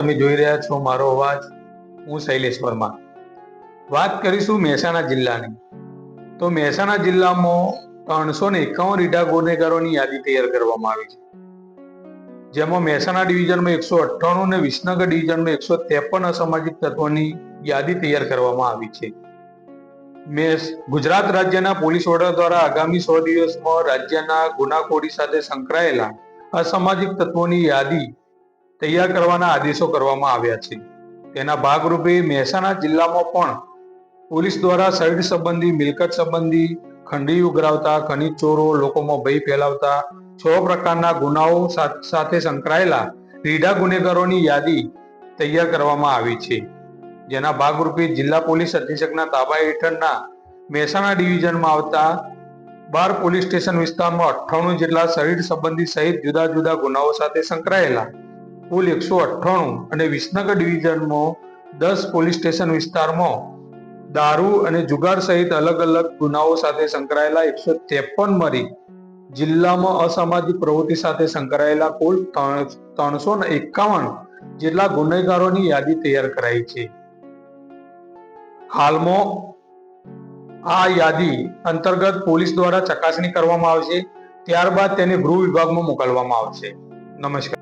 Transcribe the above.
તમે જોઈ રહ્યા છો મારો અવાજ. હું શૈલેષ વર્મા. વાત કરીશું મહેસાણા જિલ્લાની. તો મહેસાણા જિલ્લામાં ત્રણસો ને એકાવન રીઢા ગુનેગારોની યાદી તૈયાર કરવામાં આવી છે. જેમાં મહેસાણા ડિવિઝનમાં એકસો અઠ્ઠાણું અને વિસનગર ડિવિઝનમાં એકસો ત્રેપન અસામાજિક તત્વોની યાદી તૈયાર કરવામાં આવી છે. મેસ, ગુજરાત રાજ્યના પોલીસ વડા દ્વારા આગામી સો દિવસમાં રાજ્યના ગુનાખોરી સાથે સંકળાયેલા અસામાજિક તત્વોની યાદી તૈયાર કરવાના આદેશો કરવામાં આવ્યા છે. તેના ભાગરૂપે મહેસાણા જિલ્લામાં પણ પોલીસ દ્વારા શરીર સંબંધી, મિલકત સંબંધી ખંડી ઉઘરાવતા, ખનીજ ચોરો લોકોમાં ભય ફેલાવતા, છ પ્રકારના ગુનાઓ સાથે સંકળાયેલા રીઢા ગુનેગારોની યાદી તૈયાર કરવામાં આવી છે. જેના ભાગરૂપે જિલ્લા પોલીસ અધિક્ષકના તાબા હેઠળના મહેસાણા ડિવિઝનમાં આવતા બાર પોલીસ સ્ટેશન વિસ્તારમાં અઠ્ઠાણું જેટલા શરીર સંબંધી સહિત જુદા જુદા ગુનાઓ સાથે સંકળાયેલા કુલ એકસો અઠ્ઠાણું અને વિસનગર ડિવિઝનમાં દસ પોલીસ સ્ટેશન વિસ્તારમાં દારૂ અને જુગાર સહિત અલગ અલગ ગુનાઓ સાથે સંકળાયેલા એકસો ત્રેપન મરી જિલ્લામાં અસામાજિક પ્રવૃત્તિ સાથે સંકળાયેલા કુલ ત્રણસો ને એકાવન જેટલા ગુનેગારોની યાદી તૈયાર કરાઈ છે. હાલમાં આ યાદી અંતર્ગત પોલીસ દ્વારા ચકાસણી કરવામાં આવશે, ત્યારબાદ તેને ગૃહ વિભાગમાં મોકલવામાં આવશે. નમસ્કાર.